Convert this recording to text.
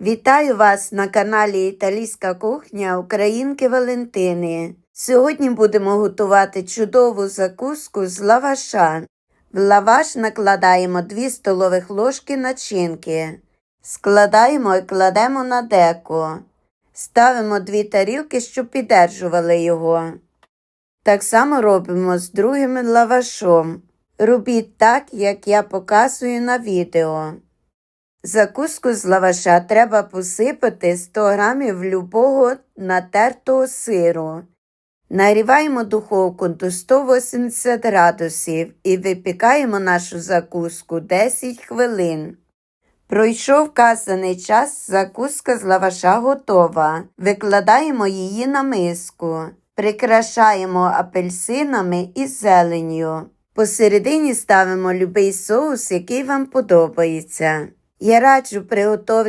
Вітаю вас на каналі Італійська кухня Українки Валентини. Сьогодні будемо готувати чудову закуску з лаваша. В лаваш накладаємо 2 столових ложки начинки. Складаємо і кладемо на деко. Ставимо 2 тарілки, щоб піддержували його. Так само робимо з другим лавашом. Робіть так, як я показую на відео. Закуску з лаваша треба посипати 100 грамів любого натертого сиру. Нагріваємо духовку до 180 градусів і випікаємо нашу закуску 10 хвилин. Пройшов вказаний час, закуска з лаваша готова. Викладаємо її на миску. Прикрашаємо апельсинами і зеленню. Посередині ставимо любий соус, який вам подобається. Jer ač preo preotov